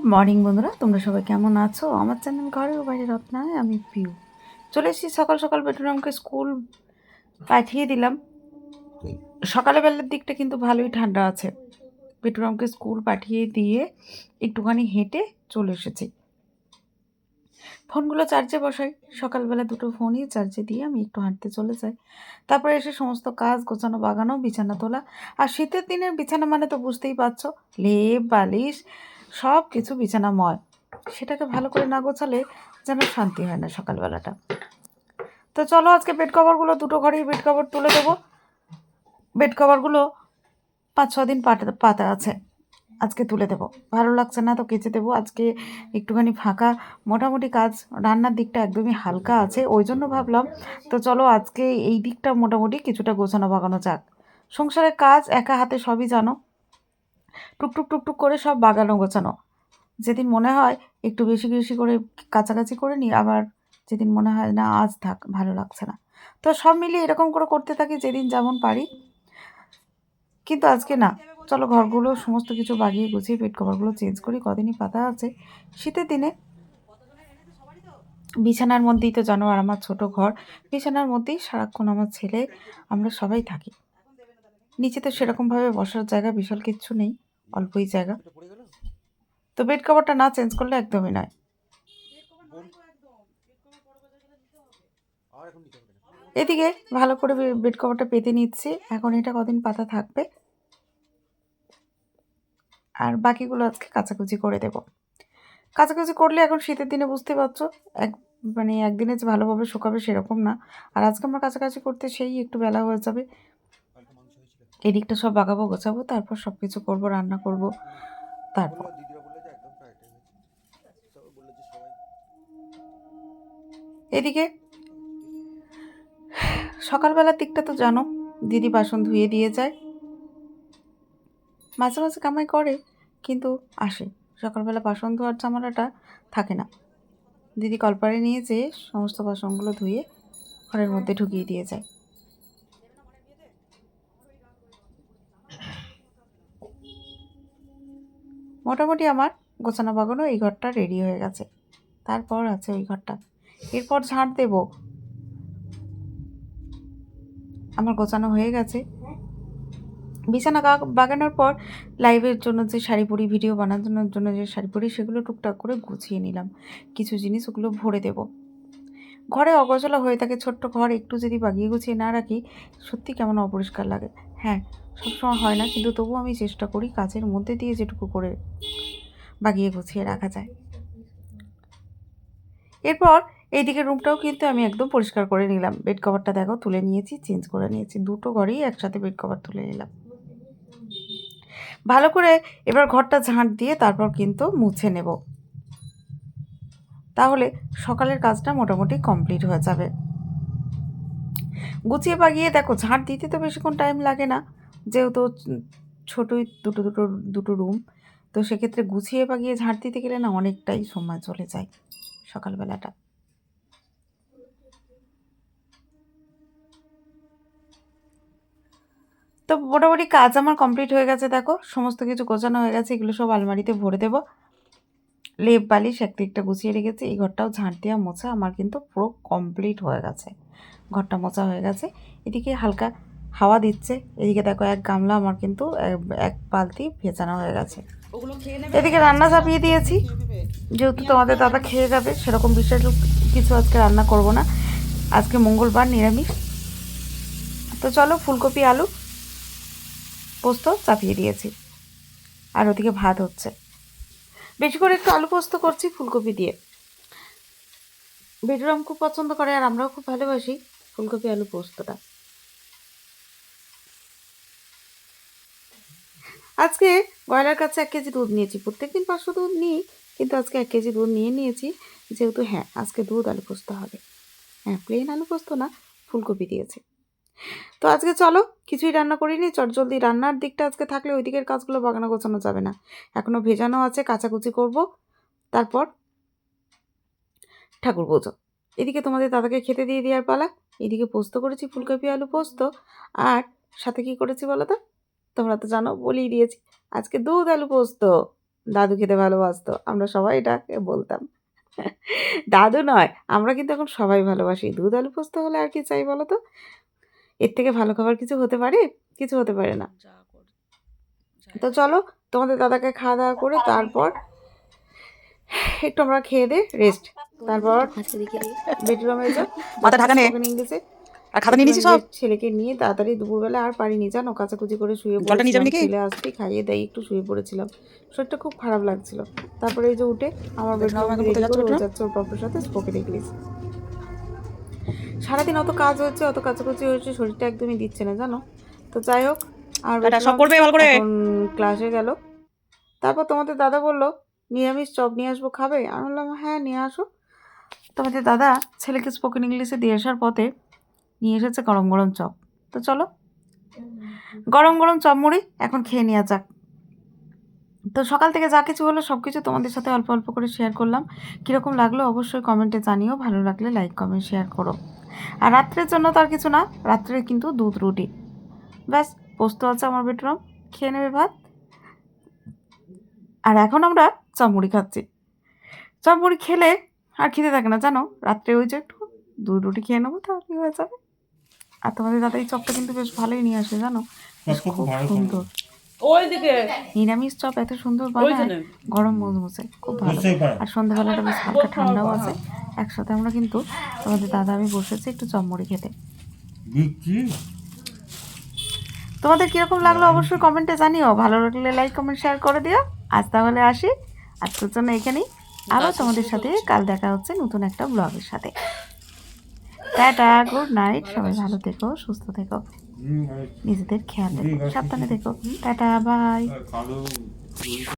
Good morning বন্ধুরা তোমরা সবাই কেমন আছো? আমার চ্যানেল ঘরে ও বাইরে রত্নায় আমি পিউ চলে এসেছি সকাল সকাল বেটুরামকে স্কুল পাঠিয়ে দিলাম। সকালে বেলার দিকটা কিন্তু ভালোই ঠান্ডা আছে। বেটুরামকে স্কুল পাঠিয়ে দিয়ে একটুখানি হেঁটে চলে এসেছি। ফোনগুলো চার্জে বসাই। সকালবেলা দুটো ফোনই চার্জে দিয়ে আমি একটু হাঁটতে চলে যাই। তারপরে এসে সমস্ত কাজ গোছানো বাগানো বিছানা তোলা। আর শীতের দিনের বিছানা মানে তো বুঝতেই পারছ লেপ বালিশ সব কিছু বিছানাময়। সেটাকে ভালো করে না গোছালে যেন শান্তি হয় না সকালবেলাটা। তো চলো আজকে বেড কভারগুলো দুটো ঘরেই বেড কভার তুলে দেবো। বেড কভারগুলো পাঁচ, ছ দিন পাতা পাতা আছে, আজকে তুলে দেবো। ভালো লাগছে না তো কেচে দেবো। আজকে একটুখানি ফাঁকা, মোটামুটি কাজ, রান্নার দিকটা একদমই হালকা আছে, ওই জন্য ভাবলাম, তো চলো আজকে এই দিকটা মোটামুটি কিছুটা গোছানো বাগানো যাক। সংসারের কাজ একা হাতে সবই জানো। টুকটুক টুকটুক করে সব বাগানো গোছানো। যেদিন মনে হয় একটু বেশি বেশি করে কাছাকাছি করে নিই, আবার যেদিন মনে হয় না আজ থাক, ভালো লাগছে না। তো সব মিলিয়ে এরকম করে করতে থাকি যেদিন যেমন পারি। কিন্তু আজকে না, চলো ঘরগুলো সমস্ত কিছু বাগিয়ে গুছিয়ে পেট কভারগুলো চেঞ্জ করি, কদিনই পাতা আছে। শীতের দিনে বিছানার মধ্যেই তো জানো আর আমার ছোট ঘর, বিছানার মধ্যেই সারাক্ষণ আমার ছেলে, আমরা সবাই থাকি। নিচে তো সেরকমভাবে বসার জায়গা বিশাল কিচ্ছু নেই, অল্পই জায়গা। তো বেড কভারটা না চেঞ্জ করলে একদমই নয়। এদিকে ভালো করে বেড কভারটা পেতে নিচ্ছি, এখন এটা কদিন পাতা থাকবে। আর বাকিগুলো আজকে কাচাকুচি করে দেব। কাচাকুচি করলে এখন শীতের দিনে বুঝতে পারছ, এক মানে একদিনে যে ভালোভাবে শুকাবে সেরকম না। আর আজকে আমরা কাছাকাছি করতে সেই একটু বেলা হয়ে যাবে এদিকটা সব বাগাবো, গোছাবো, তারপর সব কিছু করব, রান্না করব, তারপর। এদিকে, সকালবেলার দিকটা তো জানো, দিদি বাসন ধুয়ে দিয়ে যায়। মাঝে মাঝে কামাই করে, কিন্তু আসে। সকালবেলা বাসন ধোয়ার ঝামেলাটা থাকে না। দিদি কলপারে নিয়ে যেয়ে সমস্ত বাসনগুলো ধুয়ে ঘরের মধ্যে ঢুকিয়ে দিয়ে যায়। মোটামুটি আমার গোছানো বাগানো এই ঘরটা রেডি হয়ে গেছে। তারপর আছে ওই ঘরটা। এরপর ঝাঁট দেব। আমার গোছানো হয়ে গেছে। বিছানা বাগানোর পর লাইভের জন্য যে শাড়ি পরি ভিডিও বানানোর জন্য যে শাড়ি পরি, সেগুলো টুকটাক করে গুছিয়ে নিলাম। কিছু জিনিস ওগুলো ভরে দেব। ঘরে অগোছলা হয়ে থাকে ছোট্ট ঘর, একটু যদি বাগিয়ে গুছিয়ে না রাখি, সত্যি কেমন অপরিষ্কার লাগে। হ্যাঁ সবসময় হয় না, কিন্তু তবুও আমি চেষ্টা করি কাজের মধ্যে দিয়ে যেটুকু করে বাগিয়ে গুছিয়ে রাখা যায়। এরপর এইদিকে রুমটাও কিন্তু আমি একদম পরিষ্কার করে নিলাম। বেড কভারটা দেখো, তুলে নিয়েছি, চেঞ্জ করে নিয়েছি। দুটো ঘরেই একসাথে বেড কভার তুলে নিলাম। ভালো করে এবার ঘরটা ঝাঁট দিয়ে তারপর কিন্তু মুছে নেব। তাহলে সকালের কাজটা মোটামুটি কমপ্লিট হয়ে যাবে। গুছিয়ে বাগিয়ে দেখো ঝাঁট দিতে তো বেশিক্ষণ টাইম লাগে না। যেহেতু ছোটোই দুটো দুটো দুটো রুম তো সেক্ষেত্রে গুছিয়ে বাগিয়ে ঝাঁট দিতে গেলে না অনেকটাই সময় চলে যায় সকালবেলাটা। তো মোটামুটি কাজ আমার কমপ্লিট হয়ে গেছে, দেখো। সমস্ত কিছু গোছানো হয়ে গেছে, এগুলো সব আলমারিতে ভরে দেবো। লেপ বালিশ একদিকটা গুছিয়ে রেখেছি এই ঘরটাও ঝাঁট দেওয়া মোছা আমার কিন্তু পুরো কমপ্লিট হয়ে গেছে। ঘরটা মোছা হয়ে গেছে এদিকে হালকা হাওয়া দিচ্ছে এদিকে দেখো এক গামলা আমার কিন্তু এক বালতি ভেজানো হয়ে গেছে। এদিকে রান্না চাপিয়ে দিয়েছি যেহেতু তোমাদের দাদা খেয়ে যাবে সেরকম বিশেষ কিছু আজকে রান্না করব না আজকে মঙ্গলবার নিরামিষ। তো চলো ফুলকপি আলু পোস্ত চাপিয়ে দিয়েছি আর ওদিকে ভাত হচ্ছে। বেশি করে একটু আলু পোস্ত করছি ফুলকপি দিয়ে। বেডুরাম খুব পছন্দ করে আর আমরাও খুব ভালোবাসি ফুলকপি আলু পোস্তটা। আজকে গয়লার কাছে এক কেজি দুধ নিয়েছি। প্রত্যেকদিন পাঁচশো দুধ নিই, কিন্তু আজকে এক কেজি দুধ নিয়ে নিয়েছি। যেহেতু হ্যাঁ আজকে দুধ আলু পোস্ত হবে। হ্যাঁ প্লেন আলু পোস্ত না, ফুলকপি দিয়েছি। তো আজকে চলো কিছুই রান্না করিনি, চটজলদি রান্নার দিকটা আজকে থাকলে ওই দিকের কাজগুলো বাগানো গোছানো যাবে না। এখনও ভেজানো আছে, কাচাকুচি করব। তারপর ঠাকুর পুজো। এদিকে তোমাদের দাদাকে খেতে দিয়ে দেওয়ার পালা, এদিকে পোস্ত করেছি, ফুলকপি, আলু পোস্ত। আর সাথে কি করেছি বলো তো? তোমরা তো জানো, বলেই দিয়েছি, আজকে দুধ, আলু পোস্ত। দাদু খেতে ভালোবাসতো, আমরা সবাই এটাকে বলতাম। দাদু নয়, আমরা কিন্তু এখন সবাই ভালোবাসি। দুধ, আলু পোস্ত হলে আর কি চাই বলো তো? এর থেকে ভালো খাবার কিছু হতে পারে? কিছু হতে পারে না। তো চলো তোমাদের দাদাকে খাওয়া দাওয়া করে তারপর একটু আমরা খেয়ে দে রেস্ট তারপর বেডরুমে যা। মাথা ঢাকা নে। ইংলিশে আর খাতা নিয়ে নিয়েছি সব? ছেলেকে নিয়ে তাড়াতাড়ি দুপুরবেলা আর পারিনি জানো? কাচাকুচি করে শুয়ে নাকি? ছেলে আসতে খাইয়ে দেয় একটু শুয়ে পড়েছিলাম। শরীরটা খুব খারাপ লাগছিল। তারপরে এই যে উঠে আমার বেডরুম? যাচ্ছে ওর পাপুর সাথে স্পোকেন ইংলিশ সারাদিন অত কাজ হচ্ছে অত কাচাকুচি হয়েছে শরীরটা একদমই দিচ্ছে না জানো? তো যাই হোক আর এটা সব করবে ভালো করে? ক্লাসে গেল। তারপর তোমাদের দাদা বলল নিরামিষ চপ নিয়ে আসব খাবে? আমি বললাম হ্যাঁ নিয়ে আসো। তোমাদের দাদা ছেলেকে স্পোকেন ইংলিশে দিয়ে আসার পথে নিয়ে এসেছে গরম গরম চপ। তো চলো গরম গরম চপ মুড়ি এখন খেয়ে নেওয়া যাক। তো সকাল থেকে যা কিছু হলো সব কিছু তোমাদের সাথে অল্প অল্প করে শেয়ার করলাম। কীরকম লাগল অবশ্যই কমেন্টে জানিও ভালো লাগলে লাইক কমেন্ট শেয়ার করো। আর রাত্রের জন্য তো আর কিছু না রাত্রে কিন্তু দুধ রুটি। ব্যাস পোস্ত আছে আমার বেডরুম খেয়ে নেবে ভাত। আর এখন আমরা চামড়ি খাচ্ছি। চামড়ি খেলে আর খেতে থাকে না জানো? রাত্রে ওই যে একটু দুধ রুটি খেয়ে নেব তাহলেই হয়ে যাবে। আর তোমাদের দাদা এই চপটা কিন্তু বেশ ভালোই নিয়ে আসে জানো? বেশ খুব সুন্দর। ওই দিকে। নিরামিষ চপ এত সুন্দর বানায় গরম মজমুজে খুব ভালো। আর সন্ধ্যাবেলাটা বেশ হালকা ঠান্ডাও আছে। একসাথে আমরা কিন্তু তোমাদের দাদা আমি বসেছি একটু চপমুড়ি খেতে। তোমাদের কীরকম লাগল অবশ্যই কমেন্টে জানিও। ভালো লাগলে লাইক কমেন্ট শেয়ার করে দিও। আজ তাহলে আসি। আজকের জন্য এখানেই। আবার তোমাদের সাথে কাল দেখা হচ্ছে নতুন একটা ব্লগের সাথে। টাটা গুড নাইট সবাই ভালো থেকো সুস্থ থেকো। নিজেদের খেয়াল রেখো। সাবধানে দেখো টাটা বাই।